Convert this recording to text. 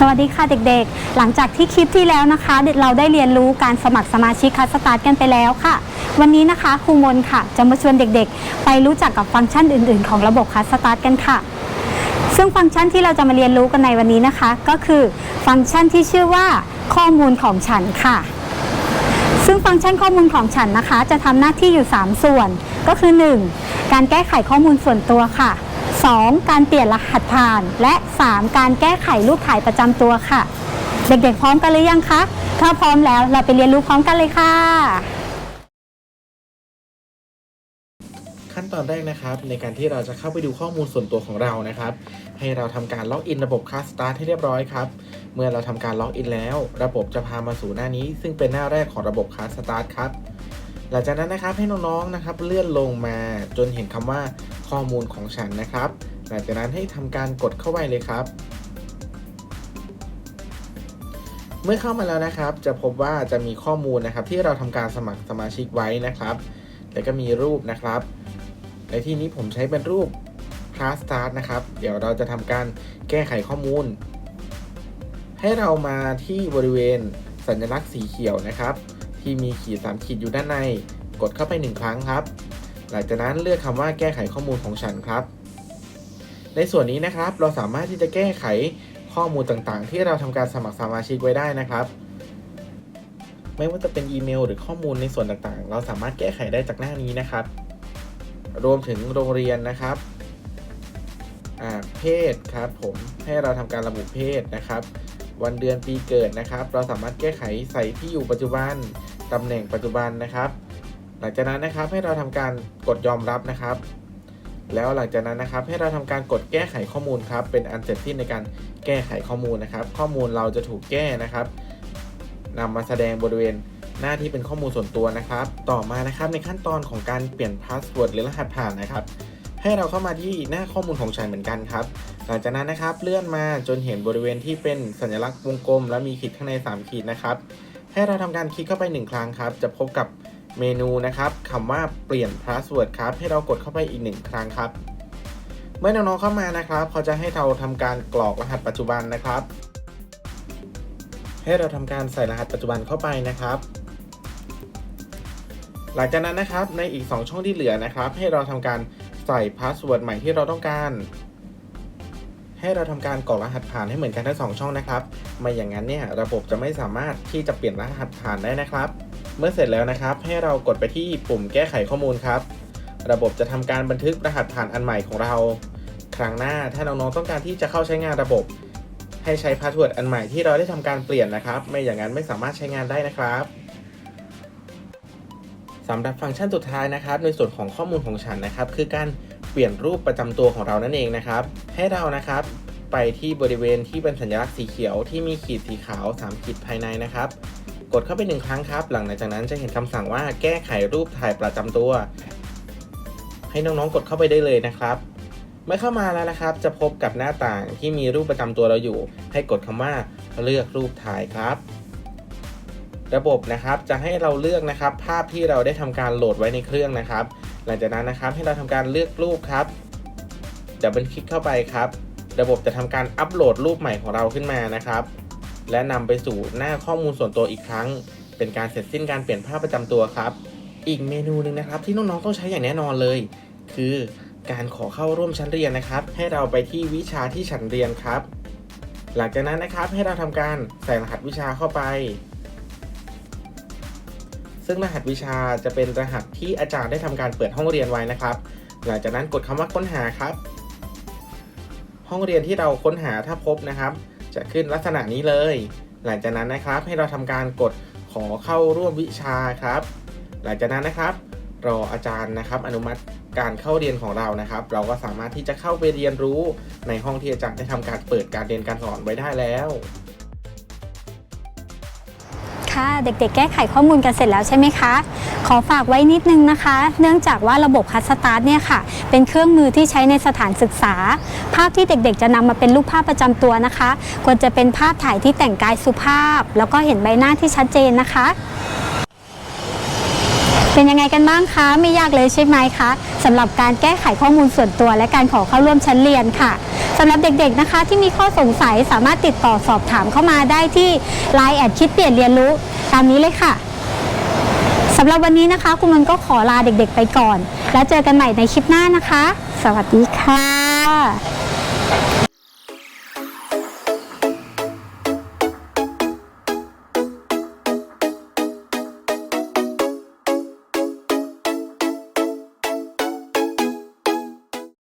สวัสดีค่ะเด็กๆ หลังจากที่คลิปที่แล้วนะคะ เด็กเราได้เรียนรู้การสมัครสมาชิกคัสตาร์ทกันไปแล้วค่ะ วันนี้นะคะครูมนค่ะ จะมาชวนเด็กๆ ไปรู้จักกับฟังก์ชันอื่นๆ ของระบบคัสตาร์ทกันค่ะ ซึ่งฟังก์ชันที่เราจะมาเรียนรู้กันในวันนี้นะคะ ก็คือฟังก์ชันที่ชื่อว่าข้อมูลของฉันค่ะ ซึ่งฟังก์ชันข้อมูลของฉันนะคะ จะทำหน้าที่อยู่ 3 ส่วน ก็คือ 1. การแก้ไขข้อมูลส่วนตัวค่ะ 2. การเปลี่ยนรหัสผ่าน และ 3. การแก้ไขรูปถ่ายประจำตัวค่ะ เด็กๆพร้อมกันหรือยังคะ ถ้าพร้อมแล้วเราไปเรียนรู้พร้อมกันเลยค่ะ ขั้นตอนแรกนะครับในการที่เราจะเข้าไปดูข้อมูลส่วนตัวของเรานะครับ ให้เราทำการล็อกอินระบบ Cast Start ให้เรียบร้อยครับ เมื่อเราทำการล็อกอินแล้ว ระบบจะพามาสู่หน้านี้ ซึ่งเป็นหน้าแรกของระบบ Cast Start ครับ หลังจากนั้นนะครับให้น้องๆนะครับเลื่อนลงมาจนเห็นคำว่าข้อมูลของฉันนะครับ หลังจากนั้นให้ทำการกดเข้าไปเลยครับ เมื่อเข้ามาแล้วนะครับ จะพบว่าจะมีข้อมูลนะครับ ที่เราทำการสมัครสมาชิกไว้นะครับ แล้วก็มีรูปนะครับ ในที่นี้ผมใช้เป็นรูป Class Start นะครับ เดี๋ยวเราจะทำการแก้ไขข้อมูล ให้เรามาที่บริเวณสัญลักษณ์สีเขียวนะครับ ที่มีขีด 3 ขีดอยู่ด้านใน กดเข้าไป 1 ครั้งครับ หลังจากนั้นเลือกคำว่าแก้ไขข้อมูลของฉันครับ ในส่วนนี้นะครับเราสามารถที่จะแก้ไขข้อมูลต่างๆ ที่เราทำการสมัครสมาชิกไว้ได้นะครับ ไม่ว่าจะเป็นอีเมล หรือข้อมูลในส่วนต่างๆ เราสามารถแก้ไขได้จากหน้านี้นะครับ รวมถึงโรงเรียนนะครับอาเพศครับผมให้เราทำการระบุเพศนะครับ วันเดือนปีเกิดนะครับ เราสามารถแก้ไขใส่ที่อยู่ปัจจุบันตำแหน่งปัจจุบันนะครับ หลังจากนั้นนะครับให้เราทำการกดยอมรับนะครับ แล้วหลังจากนั้นนะครับ ให้เราทำการกดแก้ไขข้อมูลครับ เป็นอันเสร็จสิ้นในการแก้ไขข้อมูลนะครับ ข้อมูลเราจะถูกแก้นะครับนำมาแสดงบริเวณหน้าที่เป็นข้อมูลส่วนตัวนะครับ ต่อมานะครับในขั้นตอนของการเปลี่ยนพาสเวิร์ดหรือรหัสผ่านนะครับ ให้เราเข้ามาที่หน้าข้อมูลของฉันเหมือนกันครับ หลังจากนั้นนะครับเลื่อนมาจนเห็นบริเวณที่เป็นสัญลักษณ์วงกลม และมีขีดข้างใน 3 ขีดนะครับ ให้เราทำการคลิกเข้าไป 1 ครั้งครับ จะพบกับเมนูนะครับคำว่าเปลี่ยนพาสเวิร์ดครับ ให้เรากดเข้าไปอีก 1 ครั้งครับ เมื่อน้องๆเข้ามานะครับเขาจะให้เราทำการกรอกรหัสปัจจุบันนะครับ ให้เราทำการใส่รหัสปัจจุบันเข้าไปนะครับหลังจากนั้นนะครับในอีก 2 ช่องที่เหลือนะครับ ให้เราทำการ ใส่พาสเวิร์ดใหม่ที่เราต้องการ ให้เราทำการกรอกรหัสผ่านให้เหมือนกันทั้งสองช่องนะครับ ไม่อย่างนั้นเนี่ยระบบจะไม่สามารถที่จะเปลี่ยนรหัสผ่านได้นะครับ เมื่อเสร็จแล้วนะครับ ให้เรากดไปที่ปุ่มแก้ไขข้อมูลครับ ระบบจะทำการบันทึกรหัสผ่านอันใหม่ของเรา ครั้งหน้าถ้าน้องๆต้องการที่จะเข้าใช้งานระบบ ให้ใช้พาสเวิร์ดอันใหม่ที่เราได้ทำการเปลี่ยนนะครับ ไม่อย่างนั้นไม่สามารถใช้งานได้นะครับ สำหรับฟังก์ชันสุดท้ายนะครับ ในส่วนของข้อมูลของฉันนะครับ คือการเปลี่ยนรูปประจำตัวของเรานั่นเองนะครับ ให้เรานะครับไปที่บริเวณที่เป็นสัญลักษณ์สีเขียวที่มีขีดสีขาว 3 ขีดภายในนะครับ กดเข้าไปหนึ่งครั้งครับ หลังจากนั้นจะเห็นคำสั่งว่าแก้ไขรูปถ่ายประจำตัว ให้น้องๆกดเข้าไปได้เลยนะครับ เมื่อเข้ามาแล้วนะครับ จะพบกับหน้าต่างที่มีรูปประจำตัวเราอยู่ ให้กดคำว่าเลือกรูปถ่ายครับ ระบบนะครับจะให้เราเลือกนะครับ ภาพที่เราได้ทำการโหลดไว้ในเครื่องนะครับ หลังจากนั้นนะครับให้เราทำการเลือกรูปครับดับเบิลคลิกเข้าไปครับ ระบบจะทำการอัปโหลดรูปใหม่ของเราขึ้นมานะครับ และนำไปสู่หน้าข้อมูลส่วนตัวอีกครั้ง เป็นการเสร็จสิ้นการเปลี่ยนภาพประจำตัวครับ อีกเมนูหนึ่งนะครับ ที่น้องๆต้องใช้อย่างแน่นอนเลย คือการขอเข้าร่วมชั้นเรียนนะครับ ให้เราไปที่วิชาที่ฉันเรียนครับ หลังจากนั้นนะครับให้เราทำการใส่รหัสวิชาเข้าไป ซึ่งรหัสวิชาจะเป็นรหัสที่อาจารย์ได้ทำการเปิดห้องเรียนไว้นะครับ หลังจากนั้นกดคำว่าค้นหาครับ ห้องเรียนที่เราค้นหาถ้าพบนะครับ จะขึ้นลักษณะนี้เลย หลังจากนั้นนะครับให้เราทำการกดขอเข้าร่วมวิชาครับ หลังจากนั้นนะครับ รออาจารย์นะครับ อนุมัติการเข้าเรียนของเรานะครับ เราก็สามารถที่จะเข้าไปเรียนรู้ในห้องที่อาจารย์ได้ทำการเปิดการเรียนการสอนไว้ได้แล้ว ค่ะ เด็กๆ แก้ไขข้อมูลกันเสร็จแล้วใช่ไหมคะ ขอฝากไว้นิดนึงนะคะ เนื่องจากว่าระบบคัสตาร์ทเนี่ยค่ะ เป็นเครื่องมือที่ใช้ในสถานศึกษา ภาพที่เด็กๆ จะนำมาเป็นรูปภาพประจำตัวนะคะ ควรจะเป็นภาพถ่ายที่แต่งกายสุภาพ แล้วก็เห็นใบหน้าที่ชัดเจนนะคะ เป็นยังไงกันบ้างคะไม่ยากเลยใช่ไหมคะสำหรับการแก้ไขข้อมูลส่วนตัวและการขอเข้าร่วมชั้นเรียนค่ะสำหรับเด็กๆนะคะ ที่มีข้อสงสัยสามารถติดต่อสอบถามเข้ามาได้ที่ Line แอดคิดเปลี่ยนเรียนรู้ ตามนี้เลยค่ะสำหรับวันนี้นะคะคุณมันก็ขอลาเด็กๆไปก่อน แล้วเจอกันใหม่ในคลิปหน้านะคะ สวัสดีค่ะ